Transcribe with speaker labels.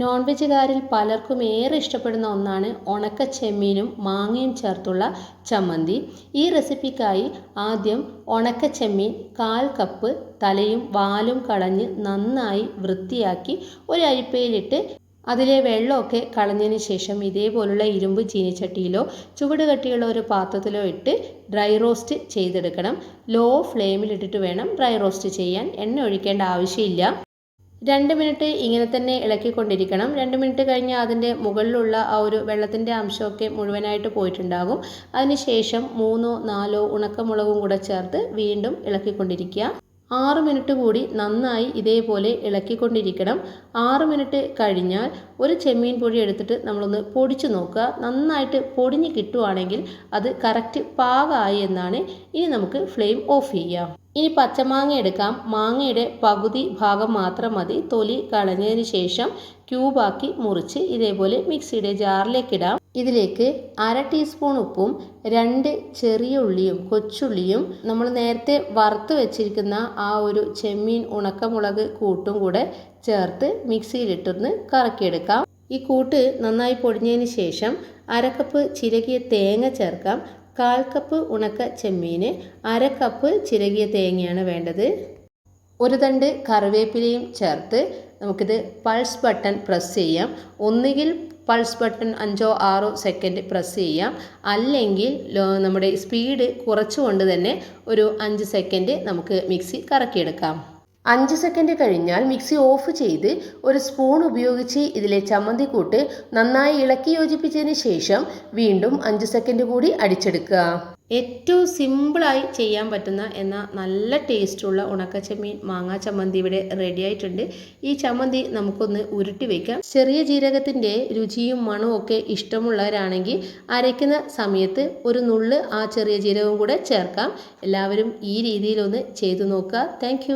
Speaker 1: Non വെജുകാരിൽ പലർക്കും ഏറെ ഇഷ്ടപ്പെടുന്ന ഒന്നാണ് ഉണക്ക ചെമ്മീനും മാങ്ങയും ചേർത്തുള്ള ചമ്മന്തി. ഈ റെസിപ്പിക്കായി ആദ്യം ഉണക്ക ചെമ്മീൻ കാൽ കപ്പ് തലയും വാലും കളഞ്ഞ് നന്നായി വൃത്തിയാക്കി ഒരു അരിപ്പയിലിട്ട് അതിലെ വെള്ളമൊക്കെ കളഞ്ഞതിന് ശേഷം ഇതേപോലുള്ള ഇരുമ്പ് ചീനിച്ചട്ടിയിലോ ചുവട് കട്ടിയുള്ള ഒരു പാത്രത്തിലോ ഇട്ട് ഡ്രൈ റോസ്റ്റ് ചെയ്തെടുക്കണം. ലോ ഫ്ലെയിമിലിട്ടിട്ട് വേണം ഡ്രൈ റോസ്റ്റ് ചെയ്യാൻ. എണ്ണ ഒഴിക്കേണ്ട ആവശ്യമില്ല. രണ്ട് മിനിറ്റ് ഇങ്ങനെ തന്നെ ഇളക്കിക്കൊണ്ടിരിക്കണം. രണ്ട് മിനിറ്റ് കഴിഞ്ഞ് അതിന്റെ മുകളിലുള്ള ആ ഒരു വെള്ളത്തിന്റെ അംശമൊക്കെ മുഴുവനായിട്ട് പോയിട്ടുണ്ടാകും. അതിനുശേഷം മൂന്നോ നാലോ ഉണക്കമുളകും കൂടെ ചേർത്ത് വീണ്ടും ഇളക്കിക്കൊണ്ടിരിക്കുക. ആറ് മിനിറ്റ് കൂടി നന്നായി ഇതേപോലെ ഇളക്കിക്കൊണ്ടിരിക്കണം. ആറ് മിനിറ്റ് കഴിഞ്ഞാൽ ഒരു ചെമ്മീൻ പൊടി എടുത്തിട്ട് നമ്മളൊന്ന് പൊടിച്ച് നോക്കുക. നന്നായിട്ട് പൊടിഞ്ഞ് കിട്ടുവാണെങ്കിൽ അത് കറക്റ്റ് പാകമായി എന്നാണ് ഇനി നമുക്ക് ഫ്ലെയിം ഓഫ് ചെയ്യാം. ഇനി പച്ചമാങ്ങ എടുക്കാം. മാങ്ങയുടെ പകുതി ഭാഗം മാത്രം മതി. തൊലി കളഞ്ഞതിന് ശേഷം ക്യൂബാക്കി മുറിച്ച് ഇതേപോലെ മിക്സിയുടെ ജാറിലേക്ക് ഇടാം. ഇതിലേക്ക് അര ടീസ്പൂൺ ഉപ്പും രണ്ട് ചെറിയ ഉള്ളിയും കൊച്ചുള്ളിയും നമ്മൾ നേരത്തെ വറുത്ത് വെച്ചിരിക്കുന്ന ആ ഒരു ചെമ്മീൻ ഉണക്കമുളക് കൂട്ടും കൂടെ ചേർത്ത് മിക്സിയിലിട്ടൊന്ന് കറക്കിയെടുക്കാം. ഈ കൂട്ട് നന്നായി പൊടിഞ്ഞതിന് ശേഷം അരക്കപ്പ് ചിരകിയ തേങ്ങ ചേർക്കാം. കാൽ കപ്പ് ഉണക്ക ചെമ്മീന് അര കപ്പ് ചിരകിയ തേങ്ങയാണ് വേണ്ടത്. ഒരു തണ്ട് കറിവേപ്പിലയും ചേർത്ത് നമുക്കിത് പൾസ് ബട്ടൺ പ്രസ് ചെയ്യാം. ഒന്നുകിൽ പൾസ് ബട്ടൺ അഞ്ചോ ആറോ സെക്കൻഡ് പ്രസ് ചെയ്യാം. അല്ലെങ്കിൽ നമ്മുടെ സ്പീഡ് കുറച്ചുകൊണ്ട് തന്നെ ഒരു അഞ്ച് സെക്കൻഡ് നമുക്ക് മിക്സി കറക്കിയെടുക്കാം. അഞ്ച് സെക്കൻഡ് കഴിഞ്ഞാൽ മിക്സി ഓഫ് ചെയ്ത് ഒരു സ്പൂൺ ഉപയോഗിച്ച് ഇതിലെ ചമ്മന്തി കൂട്ട് നന്നായി ഇളക്കി യോജിപ്പിച്ചതിന് ശേഷം വീണ്ടും അഞ്ച് സെക്കൻഡ് കൂടി അടിച്ചെടുക്കുക. ഏറ്റവും സിമ്പിളായി ചെയ്യാൻ പറ്റുന്ന എന്നാൽ നല്ല ടേസ്റ്റുള്ള ഉണക്കച്ചമ്മീൻ മാങ്ങാ ചമ്മന്തി ഇവിടെ റെഡി ആയിട്ടുണ്ട്. ഈ ചമ്മന്തി നമുക്കൊന്ന് ഉരുട്ടി വയ്ക്കാം ചെറിയ ജീരകത്തിന്റെ രുചിയും മണവും ഒക്കെ ഇഷ്ടമുള്ളവരാണെങ്കിൽ അരയ്ക്കുന്ന സമയത്ത് ഒരു നുള്ള് ആ ചെറിയ ജീരകവും കൂടെ ചേർക്കാം. എല്ലാവരും ഈ രീതിയിലൊന്ന് ചെയ്തു നോക്കുക. താങ്ക്